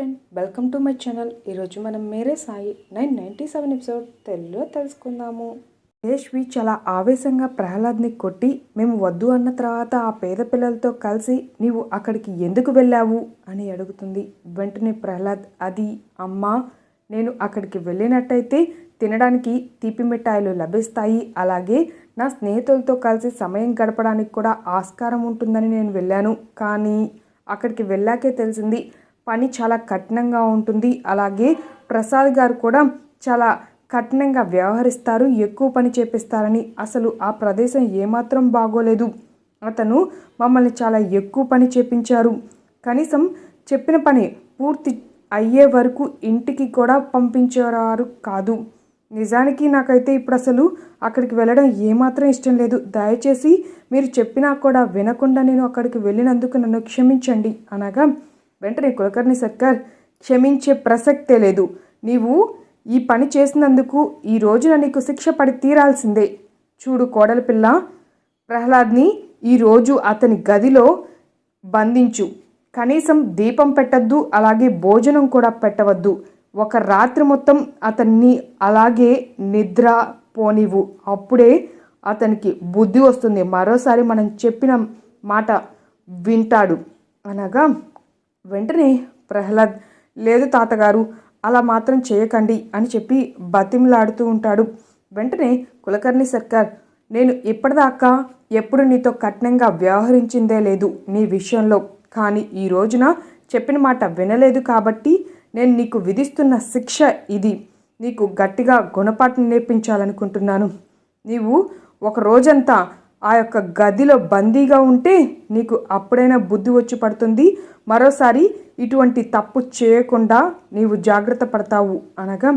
Friend welcome to my channel ఈరోజు మనం Mere Sai nine ninety seven episode తెలుగులో తెలుసుకుందాము. యశ్వి చాలా ఆవేశంగా ప్రహ్లాద్ని కొట్టి మేము వద్దు అన్న తర్వాత ఆ పేద పిల్లలతో కలిసి నీవు అక్కడికి ఎందుకు వెళ్ళావు అని అడుగుతుంది. వెంటనే ప్రహ్లాద్ అది అమ్మా నేను అక్కడికి వెళ్ళినట్టయితే తినడానికి తీపి మిఠాయిలు లభిస్తాయి. అలాగే నా స్నేహితులతో కలిసి సమయం గడపడానికి కూడా ఆస్కారం ఉంటుందని నేను వెళ్ళాను. కానీ అక్కడికి వెళ్ళాకే తెలిసింది పని చాలా కఠినంగా ఉంటుంది. అలాగే ప్రసాద్ గారు కూడా చాలా కఠినంగా వ్యవహరిస్తారు. ఎక్కువ పని చేపిస్తారని అసలు ఆ ప్రదేశం ఏమాత్రం బాగోలేదు. అతను మమ్మల్ని చాలా ఎక్కువ పని చేపించారు. కనీసం చెప్పిన పని పూర్తి అయ్యే వరకు ఇంటికి కూడా పంపించేవారు కాదు. నిజానికి నాకైతే ఇప్పుడు అసలు అక్కడికి వెళ్ళడం ఏమాత్రం ఇష్టం లేదు. దయచేసి మీరు చెప్పినా కూడా వినకుండా నేను అక్కడికి వెళ్ళినందుకు నన్ను క్షమించండి అనగా వెంటనే కులకర్ణి సర్కార్ క్షమించే ప్రసక్తే లేదు. నీవు ఈ పని చేసినందుకు ఈ రోజున నీకు శిక్ష పడి తీరాల్సిందే. చూడు కోడలి పిల్ల ప్రహ్లాద్ని ఈరోజు అతని గదిలో బంధించు. కనీసం దీపం పెట్టద్దు అలాగే భోజనం కూడా పెట్టవద్దు. ఒక రాత్రి మొత్తం అతన్ని అలాగే నిద్ర పోనివ్వు. అప్పుడే అతనికి బుద్ధి వస్తుంది. మరోసారి మనం చెప్పిన మాట వింటాడు. అనగా వెంటనే ప్రహ్లాద్ లేదు తాతగారు అలా మాత్రం చేయకండి అని చెప్పి బతిమలాడుతూ ఉంటాడు. వెంటనే కులకర్ణి సర్కార్ నేను ఇప్పటిదాకా ఎప్పుడు నీతో కఠినంగా వ్యవహరించిందే లేదు నీ విషయంలో కానీ ఈ రోజున చెప్పిన మాట వినలేదు కాబట్టి నేను నీకు విధిస్తున్న శిక్ష ఇది. నీకు గట్టిగా గుణపాఠం నేర్పించాలనుకుంటున్నాను. నీవు ఒక రోజంతా ఆ యొక్క గదిలో బందీగా ఉంటే నీకు అప్పుడైనా బుద్ధి వచ్చి పడుతుంది. మరోసారి ఇటువంటి తప్పు చేయకుండా నీవు జాగ్రత్త పడతావు అనగా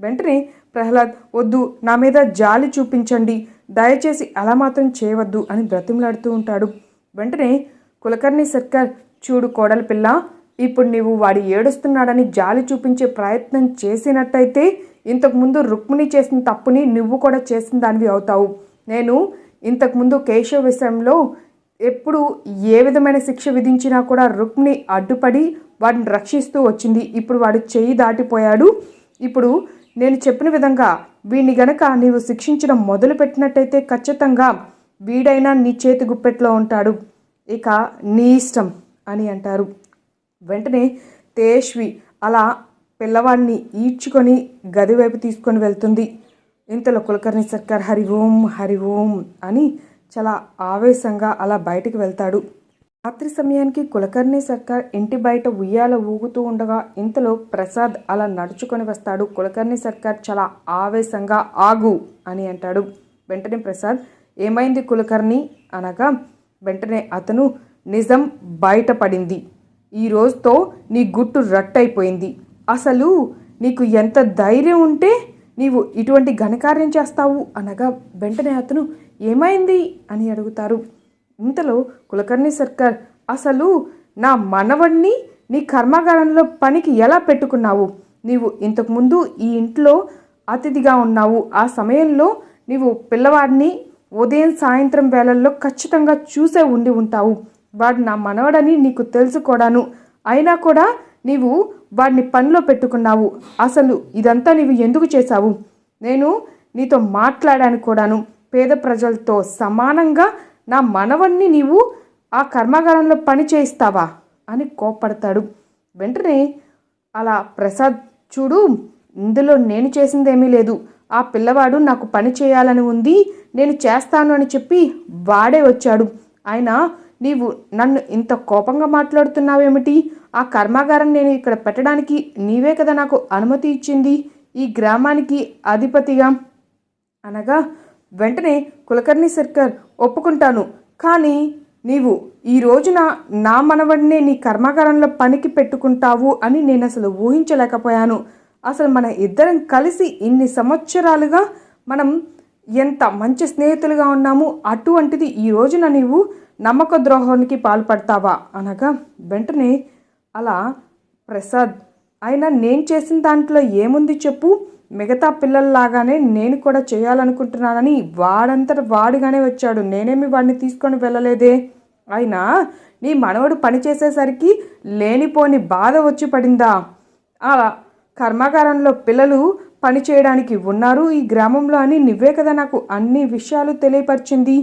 వెంటనే ప్రహ్లాద్ వద్దు నా మీద జాలి చూపించండి. దయచేసి అలా మాత్రం చేయవద్దు అని బ్రతిమలాడుతూ ఉంటాడు. వెంటనే కులకర్ణి సర్కార్ చూడు కోడలి పిల్ల ఇప్పుడు నీవు వాడి ఏడుస్తున్నాడని జాలి చూపించే ప్రయత్నం చేసినట్టయితే ఇంతకుముందు రుక్మిణి చేసిన తప్పుని నువ్వు కూడా చేసిన దానివి అవుతావు. నేను ఇంతకుముందు కేశవ విషయంలో ఎప్పుడు ఏ విధమైన శిక్ష విధించినా కూడా రుక్మిణి అడ్డుపడి వాడిని రక్షిస్తూ వచ్చింది. ఇప్పుడు వాడు చెయ్యి దాటిపోయాడు. ఇప్పుడు నేను చెప్పిన విధంగా వీడిని గనక నీవు శిక్షించడం మొదలు పెట్టినట్టయితే ఖచ్చితంగా వీడైనా నీ చేతి గుప్పెట్లో ఉంటాడు. ఇక నీ ఇష్టం అని అంటారు. వెంటనే తేష్వి అలా పిల్లవాడిని ఈడ్చుకొని గది వైపు తీసుకొని వెళ్తుంది. ఇంతలో కులకర్ణి సర్కార్ హరి ఓం హరి ఓం అని చాలా ఆవేశంగా అలా బయటికి వెళ్తాడు. రాత్రి సమయానికి కులకర్ణి సర్కార్ ఇంటి బయట ఉయ్యాల ఊగుతూ ఉండగా ఇంతలో ప్రసాద్ అలా నడుచుకొని వస్తాడు. కులకర్ణి సర్కార్ చాలా ఆవేశంగా ఆగు అని అంటాడు. వెంటనే ప్రసాద్ ఏమైంది కులకర్ణి? అనగా వెంటనే అతను నిజం బయటపడింది. ఈ రోజుతో నీ గుట్టు రట్టయిపోయింది. అసలు నీకు ఎంత ధైర్యం ఉంటే నీవు ఇటువంటి ఘనకార్యం చేస్తావు అనగా వెంటనే అతను ఏమైంది అని అడుగుతారు. ఇంతలో కులకర్ణి సర్కార్ అసలు నా మనవణ్ణి నీ కర్మాగారంలో పనికి ఎలా పెట్టుకున్నావు? నీవు ఇంతకుముందు ఈ ఇంట్లో అతిథిగా ఉన్నావు. ఆ సమయంలో నీవు పిల్లవాడిని ఉదయం సాయంత్రం వేళల్లో ఖచ్చితంగా చూసే ఉండి ఉంటావు. వాడు నా మనవడని నీకు తెలుసుకోడాను అయినా కూడా నీవు వాడిని పనిలో పెట్టుకున్నావు. అసలు ఇదంతా నీవు ఎందుకు చేశావు? నేను నీతో మాట్లాడాను కూడాను. పేద ప్రజలతో సమానంగా నా మనవన్ని నీవు ఆ కర్మాగారంలో పని చేయిస్తావా? అని కోప్పడతాడు. వెంటనే అలా ప్రసాద్ చూడు ఇందులో నేను చేసిందేమీ లేదు. ఆ పిల్లవాడు నాకు పని చేయాలని ఉంది నేను చేస్తాను అని చెప్పి వాడే వచ్చాడు. ఆయన నీవు నన్ను ఇంత కోపంగా మాట్లాడుతున్నావేమిటి? ఆ కర్మాగారం నేను ఇక్కడ పెట్టడానికి నీవే కదా నాకు అనుమతి ఇచ్చింది. ఈ గ్రామానికి అధిపతిగా అనగా వెంటనే కులకర్ణి సర్కార్ ఒప్పుకుంటాను. కానీ నీవు ఈ రోజున నా మనవడినే నీ కర్మాగారంలో పనికి పెట్టుకుంటావు అని నేను అసలు ఊహించలేకపోయాను. అసలు మన ఇద్దరం కలిసి ఇన్ని సంవత్సరాలుగా మనం ఎంత మంచి స్నేహితులుగా ఉన్నాము అటువంటిది ఈ రోజున నీవు నమ్మక ద్రోహానికి పాల్పడతావా? అనగా వెంటనే అలా ప్రసాద్ అయినా నేను చేసిన దాంట్లో ఏముంది చెప్పు? మిగతా పిల్లల్లాగానే నేను కూడా చేయాలనుకుంటున్నానని వాడంతట వాడిగానే వచ్చాడు. నేనేమి వాడిని తీసుకొని వెళ్ళలేదే? అయినా నీ మనవడు పనిచేసేసరికి లేనిపోని బాధ వచ్చి పడిందా? ఆ కర్మాగారంలో పిల్లలు పని చేయడానికి ఉన్నారు ఈ గ్రామంలో అని నువ్వే కదా నాకు అన్ని విషయాలు తెలియపరిచింది.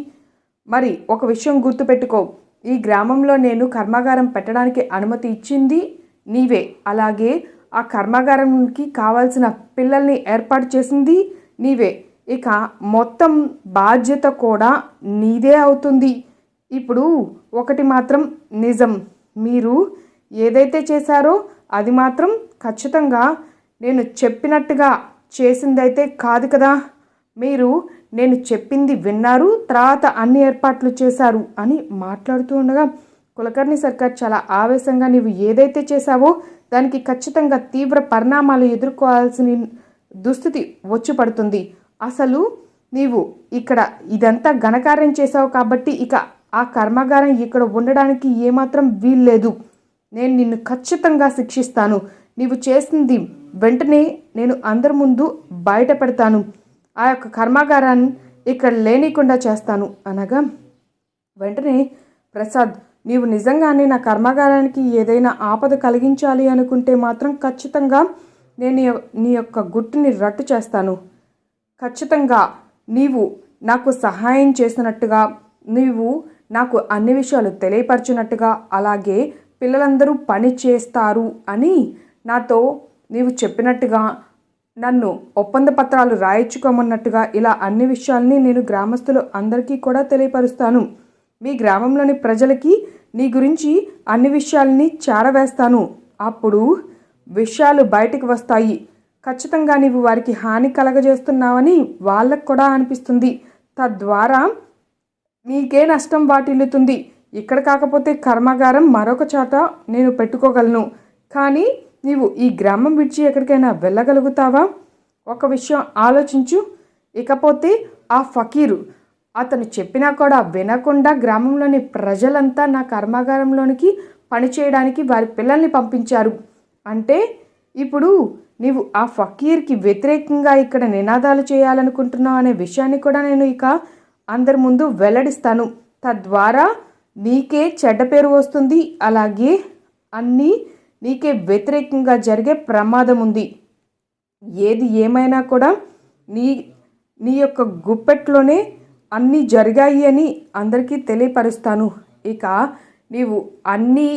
మరి ఒక విషయం గుర్తుపెట్టుకో. ఈ గ్రామంలో నేను కర్మాగారం పెట్టడానికి అనుమతి ఇచ్చింది నీవే. అలాగే ఆ కర్మాగారంకి కావాల్సిన పిల్లల్ని ఏర్పాటు చేసింది నీవే. ఇక మొత్తం బాధ్యత కూడా నీదే అవుతుంది. ఇప్పుడు ఒకటి మాత్రం నిజం. మీరు ఏదైతే చేశారో అది మాత్రం ఖచ్చితంగా నేను చెప్పినట్టుగా చేసిందైతే కాదు కదా. మీరు నేను చెప్పింది విన్నారు తర్వాత అన్ని ఏర్పాట్లు చేశారు అని మాట్లాడుతూ ఉండగా కులకర్ణి సర్కార్ చాలా ఆవేశంగా నీవు ఏదైతే చేశావో దానికి ఖచ్చితంగా తీవ్ర పరిణామాలు ఎదుర్కోవాల్సిన దుస్థితి వచ్చి పడుతుంది అసలు నీవు ఇక్కడ ఇదంతా ఘనకార్యం చేశావు కాబట్టి ఇక ఆ కర్మాగారం ఇక్కడ ఉండడానికి ఏమాత్రం వీల్లేదు. నేను నిన్ను ఖచ్చితంగా శిక్షిస్తాను. నీవు చేసింది వెంటనే నేను అందరి ముందు బయట పెడతాను ఆ యొక్క కర్మాగారాన్ని ఇక్కడ లేనికుండా చేస్తాను అనగా వెంటనే ప్రసాద్ నీవు నిజంగానే నా కర్మాగారానికి ఏదైనా ఆపద కలిగించాలి అనుకుంటే మాత్రం ఖచ్చితంగా నేను నీ- యొక్క గుట్టుని రట్టు చేస్తాను. ఖచ్చితంగా నీవు నాకు సహాయం చేసినట్టుగా నీవు నాకు అన్ని విషయాలు తెలియపరిచినట్టుగా అలాగే పిల్లలందరూ పని చేస్తారు అని నాతో నీవు చెప్పినట్టుగా నన్ను ఒప్పంద పత్రాలు రాయించుకోమన్నట్టుగా ఇలా అన్ని విషయాల్ని నేను గ్రామస్తులు అందరికీ కూడా తెలియపరుస్తాను. మీ గ్రామంలోని ప్రజలకి నీ గురించి అన్ని విషయాల్ని చేరవేస్తాను. అప్పుడు విషయాలు బయటికి వస్తాయి. ఖచ్చితంగా నీవు వారికి హాని కలగజేస్తున్నావని వాళ్ళకు కూడా అనిపిస్తుంది. తద్వారా నీకే నష్టం వాటిల్లుతుంది. ఇక్కడ కాకపోతే కర్మాగారం మరొక చోట నేను పెట్టుకోగలను. కానీ నీవు ఈ గ్రామం విడిచి ఎక్కడికైనా వెళ్ళగలుగుతావా? ఒక విషయం ఆలోచించు. ఇకపోతే ఆ ఫకీరు అతను చెప్పినా కూడా వినకుండా గ్రామంలోని ప్రజలంతా నా కర్మాగారంలోనికి పనిచేయడానికి వారి పిల్లల్ని పంపించారు. అంటే ఇప్పుడు నీవు ఆ ఫకీర్కి వ్యతిరేకంగా ఇక్కడ నినాదాలు చేయాలనుకుంటున్నావు అనే విషయాన్ని కూడా నేను ఇక అందరి ముందు వెల్లడిస్తాను. తద్వారా నీకే చెడ్డ పేరు వస్తుంది. అలాగే అన్నీ నీకే వ్యతిరేకంగా జరిగే ప్రమాదం ఉంది. ఏది ఏమైనా కూడా నీ నీ యొక్క గుప్పెట్లోనే అన్నీ జరిగాయి అని అందరికీ తెలియపరుస్తాను. ఇక నీవు అన్ని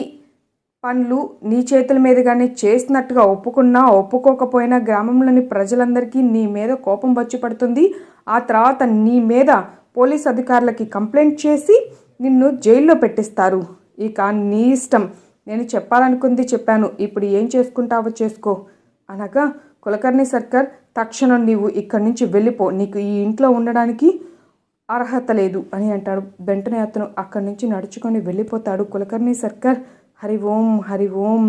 పనులు నీ చేతుల మీదుగానే చేసినట్టుగా ఒప్పుకున్నా ఒప్పుకోకపోయినా గ్రామంలోని ప్రజలందరికీ నీ మీద కోపం వచ్చి పడుతుంది. ఆ తర్వాత నీ మీద పోలీస్ అధికారులకి కంప్లైంట్ చేసి నిన్ను జైల్లో పెట్టిస్తారు. ఇక నీ ఇష్టం. నేను చెప్పాలనుకుంది చెప్పాను. ఇప్పుడు ఏం చేసుకుంటావో చేసుకో. అనగా కులకర్ణి సర్కార్ తక్షణం నీవు ఇక్కడి నుంచి వెళ్ళిపో. నీకు ఈ ఇంట్లో ఉండడానికి అర్హత లేదు అని అంటాడు. వెంటనే అతను అక్కడి నుంచి నడుచుకొని వెళ్ళిపోతాడు. కులకర్ణి సర్కార్ హరి ఓం హరి ఓం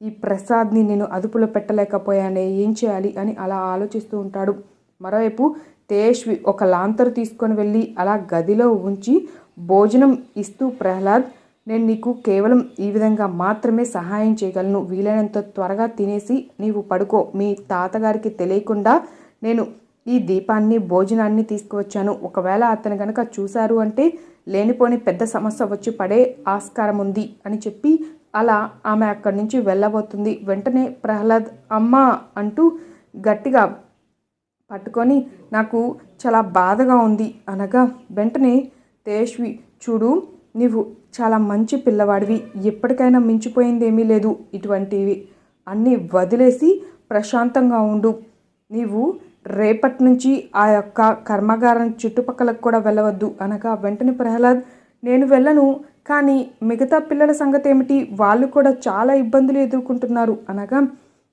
ఈ ప్రసాద్ని నేను అదుపులో పెట్టలేకపోయానే ఏం చేయాలి అని అలా ఆలోచిస్తూ ఉంటాడు. మరోవైపు తేష్వి ఒక లాంతరు తీసుకొని వెళ్ళి అలా గదిలో ఉంచి భోజనం ఇస్తూ ప్రహ్లాద్ నేను నీకు కేవలం ఈ విధంగా మాత్రమే సహాయం చేయగలను. వీలైనంత త్వరగా తినేసి నీవు పడుకో. మీ తాతగారికి తెలియకుండా నేను ఈ దీపాన్ని భోజనాన్ని తీసుకువచ్చాను. ఒకవేళ అతను కనుక చూశారు అంటే లేనిపోని పెద్ద సమస్య వచ్చి పడే ఆస్కారం ఉంది అని చెప్పి అలా ఆమె అక్కడి నుంచి వెళ్ళబోతుంది. వెంటనే ప్రహ్లాద్ అమ్మా అంటూ గట్టిగా పట్టుకొని నాకు చాలా బాధగా ఉంది అనగా వెంటనే తేష్వి చూడు నీవు చాలా మంచి పిల్లవాడివి. ఎప్పటికైనా మించిపోయింది ఏమీ లేదు ఇటువంటివి. అన్నీ వదిలేసి ప్రశాంతంగా ఉండు. నీవు రేపటి నుంచి ఆ యొక్క కర్మాగారం చుట్టుపక్కలకు కూడా వెళ్ళవద్దు. అనగా వెంటనే ప్రహ్లాద్ నేను వెళ్ళను కానీ మిగతా పిల్లల సంగతి ఏమిటి వాళ్ళు కూడా చాలా ఇబ్బందులు ఎదుర్కొంటున్నారు. అనగా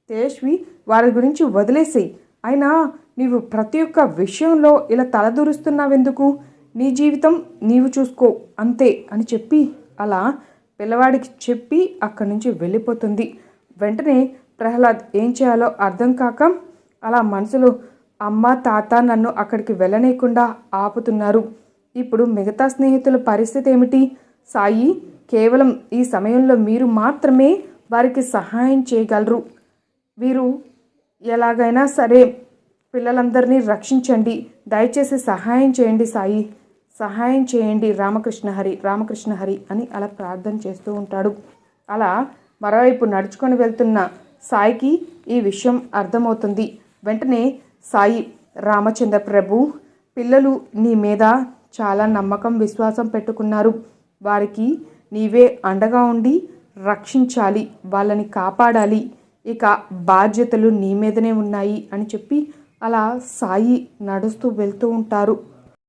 తేష్వి వారి గురించి వదిలేసేయి. అయినా నీవు ప్రతి ఒక్క విషయంలో ఇలా తలదూరుస్తున్నావెందుకు? నీ జీవితం నీవు చూసుకో అంతే అని చెప్పి అలా పిల్లవాడికి చెప్పి అక్కడి నుంచి వెళ్ళిపోతుంది. వెంటనే ప్రహ్లాద్ ఏం చేయాలో అర్థం కాక అలా మనసులో అమ్మ తాత నన్ను అక్కడికి వెళ్ళనీయకుండా ఆపుతున్నారు. ఇప్పుడు మిగతా స్నేహితుల పరిస్థితి ఏమిటి? సాయి కేవలం ఈ సమయంలో మీరు మాత్రమే వారికి సహాయం చేయగలరు. వీరు ఎలాగైనా సరే పిల్లలందరినీ రక్షించండి. దయచేసి సహాయం చేయండి సాయి. సహాయం చేయండి రామకృష్ణ హరి రామకృష్ణ హరి అని అలా ప్రార్థన చేస్తూ ఉంటాడు. అలా మరోవైపు నడుచుకొని వెళ్తున్న సాయికి ఈ విషయం అర్థమవుతుంది. వెంటనే సాయి రామచంద్ర ప్రభు పిల్లలు నీ మీద చాలా నమ్మకం విశ్వాసం పెట్టుకున్నారు. వారికి నీవే అండగా ఉండి రక్షించాలి వాళ్ళని కాపాడాలి. ఇక బాధ్యతలు నీ మీదనే ఉన్నాయి అని చెప్పి అలా సాయి నడుస్తూ వెళ్తూ ఉంటారు.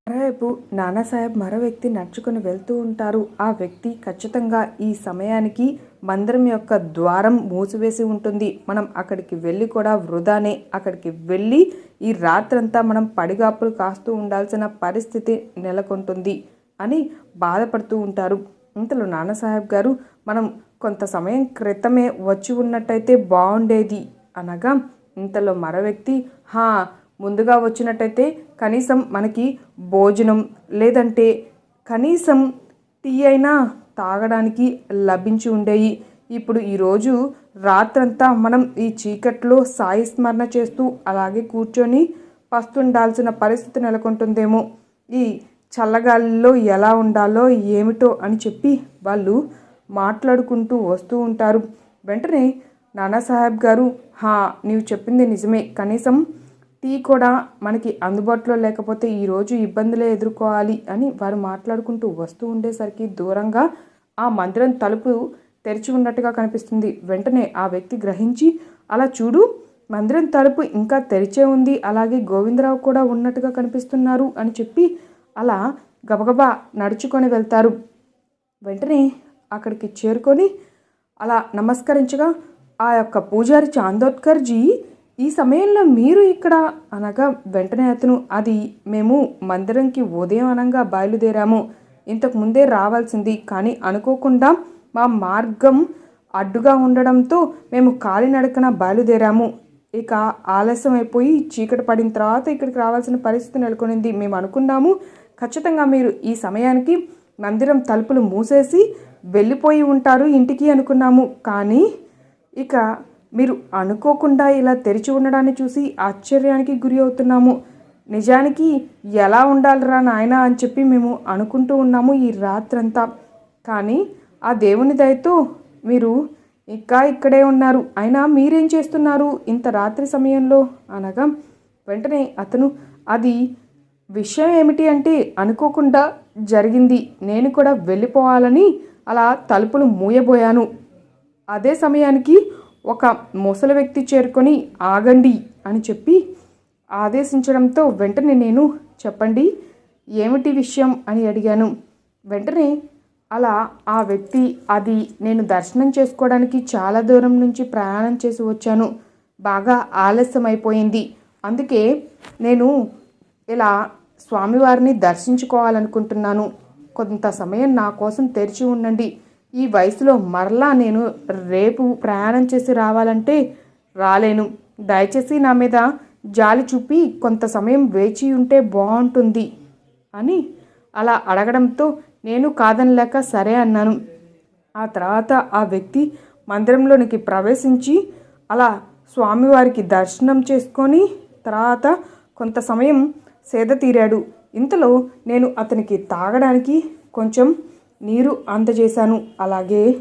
మరోవైపు నానాసాహెబ్ మరో వ్యక్తి నడుచుకుని వెళ్తూ ఉంటారు. ఆ వ్యక్తి ఖచ్చితంగా ఈ సమయానికి మందిరం యొక్క ద్వారం మూసివేసి ఉంటుంది. మనం అక్కడికి వెళ్ళి కూడా వృధానే. అక్కడికి వెళ్ళి ఈ రాత్రంతా మనం పడిగాపులు కాస్తూ ఉండాల్సిన పరిస్థితి నెలకొంటుంది అని బాధపడుతూ ఉంటారు. ఇంతలో నానాసాహెబ్ గారు మనం కొంత సమయం క్రితమే వచ్చి ఉన్నట్టయితే బాగుండేది. అనగా ఇంతలో మరో వ్యక్తి హా ముందుగా వచ్చినట్టయితే కనీసం మనకి భోజనం లేదంటే కనీసం టీ అయినా తాగడానికి లభించి ఉండేవి ఇప్పుడు ఈరోజు రాత్రంతా మనం ఈ చీకట్లో సాయి స్మరణ చేస్తూ అలాగే కూర్చొని పస్తుండాల్సిన పరిస్థితి నెలకొంటుందేమో. ఈ చల్లగాలిలో ఎలా ఉండాలో ఏమిటో అని చెప్పి వాళ్ళు మాట్లాడుకుంటూ వస్తూ ఉంటారు. వెంటనే నానాసాహెబ్ గారు హా నీవు చెప్పింది నిజమే. కనీసం టీ కూడా మనకి అందుబాటులో లేకపోతే ఈరోజు ఇబ్బందులే ఎదుర్కోవాలి అని వారు మాట్లాడుకుంటూ వస్తూ ఉండేసరికి దూరంగా ఆ మందిరం తలుపు తెరిచి ఉన్నట్టుగా కనిపిస్తుంది. వెంటనే ఆ వ్యక్తి గ్రహించి అలా చూడు మందిరం తలుపు ఇంకా తెరిచే ఉంది. అలాగే గోవిందరావు కూడా ఉన్నట్టుగా కనిపిస్తున్నారు అని చెప్పి అలా గబగబా నడుచుకొని వెళ్తారు. వెంటనే అక్కడికి చేరుకొని అలా నమస్కరించగా ఆ యొక్క పూజారి చాందోత్కర్జీ ఈ సమయంలో మీరు ఇక్కడ అనగా వెంటనే అతను అది మేము మందిరంకి ఉదయం అనంగా బయలుదేరాము. ఇంతకు ముందే రావాల్సింది కానీ అనుకోకుండా మా మార్గం అడ్డుగా ఉండడంతో మేము కాలినడకన బయలుదేరాము. ఇక ఆలస్యం అయిపోయి చీకటి పడిన తర్వాత ఇక్కడికి రావాల్సిన పరిస్థితి నెలకొనింది. మేము అనుకున్నాము ఖచ్చితంగా మీరు ఈ సమయానికి మందిరం తలుపులు మూసేసి వెళ్ళిపోయి ఉంటారు ఇంటికి అనుకున్నాము. కానీ ఇక మీరు అనుకోకుండా ఇలా తెరిచి ఉండడాన్ని చూసి ఆశ్చర్యానికి గురి అవుతున్నాము. నిజానికి ఎలా ఉండాలిరా నాయన అని చెప్పి మేము అనుకుంటూ ఉన్నాము ఈ రాత్రంతా. కానీ ఆ దేవుని దయతో మీరు ఇంకా ఇక్కడే ఉన్నారు. అయినా మీరేం చేస్తున్నారు ఇంత రాత్రి సమయంలో? అనగా వెంటనే అతను అది విషయం ఏమిటి అంటే అనుకోకుండా జరిగింది. నేను కూడా వెళ్ళిపోవాలని అలా తలుపులు మూయబోయాను. అదే సమయానికి ఒక ముసలి వ్యక్తి చేరుకొని ఆగండి అని చెప్పి ఆదేశించడంతో వెంటనే నేను చెప్పండి ఏమిటి విషయం అని అడిగాను. వెంటనే అలా ఆ వ్యక్తి అది నేను దర్శనం చేసుకోవడానికి చాలా దూరం నుంచి ప్రయాణం చేసి వచ్చాను. బాగా ఆలస్యం అయిపోయింది అందుకే నేను ఇలా స్వామివారిని దర్శించుకోవాలనుకుంటున్నాను. కొంత సమయం నా కోసం తెరిచి ఉండండి. ఈ వయసులో మరలా నేను రేపు ప్రయాణం చేసి రావాలంటే రాలేను. దయచేసి నా మీద జాలి చూపి కొంత సమయం వేచి ఉంటే బాగుంటుంది అని అలా అడగడంతో నేను కాదనలేక సరే అన్నాను. ఆ తర్వాత ఆ వ్యక్తి మందిరంలోనికి ప్రవేశించి అలా స్వామివారికి దర్శనం చేసుకొని తర్వాత కొంత సమయం సేద తీరాడు. ఇంతలో నేను అతనికి తాగడానికి కొంచెం నీరు అందజేశాను. అలాగే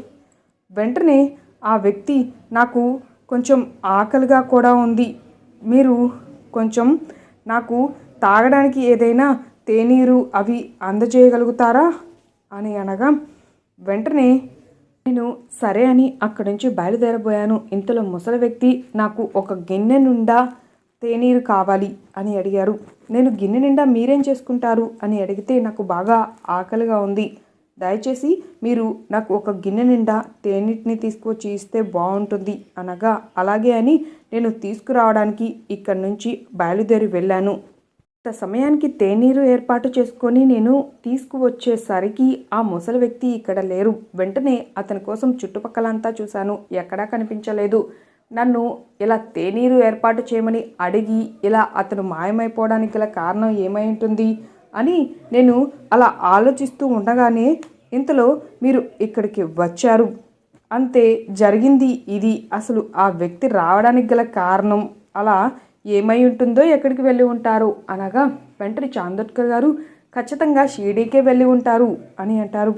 వెంటనే ఆ వ్యక్తి నాకు కొంచెం ఆకలిగా కూడా ఉంది. మీరు కొంచెం నాకు తాగడానికి ఏదైనా తేనీరు అవి అందజేయగలుగుతారా? అని అనగా వెంటనే నేను సరే అని అక్కడి నుంచి బయలుదేరబోయాను. ఇంతలో ముసలి వ్యక్తి నాకు ఒక గిన్నె నిండా తేనీరు కావాలి అని అడిగారు. నేను గిన్నె నిండా మీరేం చేసుకుంటారు? అని అడిగితే నాకు బాగా ఆకలిగా ఉంది. దయచేసి మీరు నాకు ఒక గిన్నె నిండా తేనీటిని తీసుకువచ్చి ఇస్తే బాగుంటుంది అనగా అలాగే అని నేను తీసుకురావడానికి ఇక్కడి నుంచి బయలుదేరి వెళ్ళాను. ఇంత సమయానికి తేనీరు ఏర్పాటు చేసుకొని నేను తీసుకువచ్చేసరికి ఆ ముసలి వ్యక్తి ఇక్కడ లేరు. వెంటనే అతని కోసం చుట్టుపక్కలంతా చూశాను. ఎక్కడా కనిపించలేదు. నన్ను ఇలా తేనీరు ఏర్పాటు చేయమని అడిగి ఇలా అతను మాయమైపోవడానికి గల కారణం ఏమై ఉంటుంది? అని నేను అలా ఆలోచిస్తూ ఉండగానే ఇంతలో మీరు ఇక్కడికి వచ్చారు. అంతే జరిగింది ఇది. అసలు ఆ వ్యక్తి రావడానికి గల కారణం అలా ఏమై ఉంటుందో ఎక్కడికి వెళ్ళి ఉంటారు? అనగా వెంటనే చాందోట్కర్ గారు ఖచ్చితంగా షిరిడీకే వెళ్ళి ఉంటారు అని అంటారు.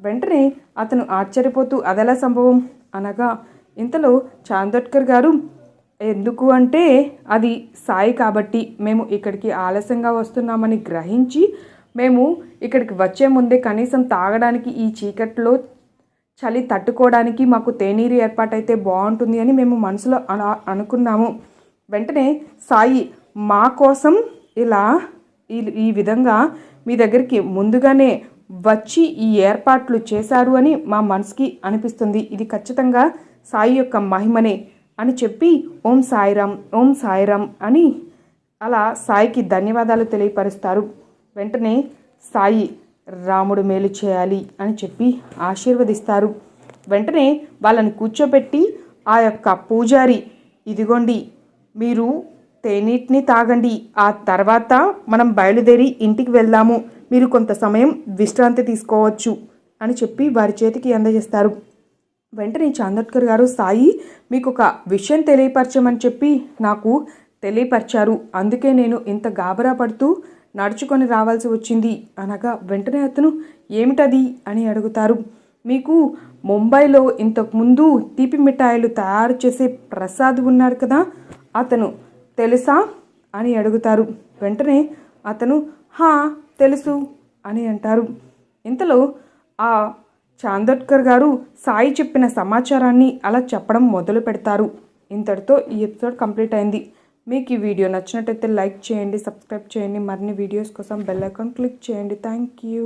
వెంటనే అతను ఆశ్చర్యపోతూ అదెలా సంభవం? అనగా ఇంతలో చాందోట్కర్ గారు ఎందుకు అంటే అది సాయి కాబట్టి మేము ఇక్కడికి ఆలస్యంగా వస్తున్నామని గ్రహించి మేము ఇక్కడికి వచ్చే ముందే కనీసం తాగడానికి ఈ చీకట్లో చలి తట్టుకోవడానికి మాకు తేనీరు ఏర్పాటైతే బాగుంటుంది అని మేము మనసులో అనుకున్నాము. వెంటనే సాయి మా కోసం ఇలా ఈ ఈ విధంగా మీ దగ్గరికి ముందుగానే వచ్చి ఈ ఏర్పాట్లు చేశారు అని మా మనసుకి అనిపిస్తుంది. ఇది ఖచ్చితంగా సాయి యొక్క మహిమనే. అని చెప్పి ఓం సాయిరామ్ ఓం సాయిరామ్ అని అలా సాయికి ధన్యవాదాలు తెలియపరుస్తారు. వెంటనే సాయి రాముడు మేలు చేయాలి అని చెప్పి ఆశీర్వదిస్తారు. వెంటనే వాళ్ళని కూర్చోబెట్టి ఆ యొక్క పూజారి ఇదిగోండి మీరు తేనీటిని తాగండి. ఆ తర్వాత మనం బయలుదేరి ఇంటికి వెళ్దాము. మీరు కొంత సమయం విశ్రాంతి తీసుకోవచ్చు అని చెప్పి వారి చేతికి అందజేస్తారు. వెంటనే చాందోట్కర్ గారు సాయి మీకు ఒక విషయం తెలియపరచమని చెప్పి నాకు తెలియపరిచారు. అందుకే నేను ఇంత గాబరా పడుతూ నడుచుకొని రావాల్సి వచ్చింది. అనగా వెంటనే అతను ఏమిటది? అని అడుగుతారు. మీకు ముంబైలో ఇంతకుముందు తీపి మిఠాయిలు తయారు చేసే ప్రసాద్ ఉన్నాడు కదా అతను తెలుసా? అని అడుగుతారు. వెంటనే అతను హా తెలుసు అని అంటారు. ఇంతలో ఆ చాందోడ్కర్ గారు సాయి చెప్పిన సమాచారాన్ని అలా చెప్పడం మొదలు పెడతారు. ఇంతటితో ఈ ఎపిసోడ్ కంప్లీట్ అయింది. మీకు ఈ వీడియో నచ్చినట్టయితే లైక్ చేయండి సబ్స్క్రైబ్ చేయండి. మరిన్ని వీడియోస్ కోసం బెల్ ఐకాన్ క్లిక్ చేయండి. Thank you.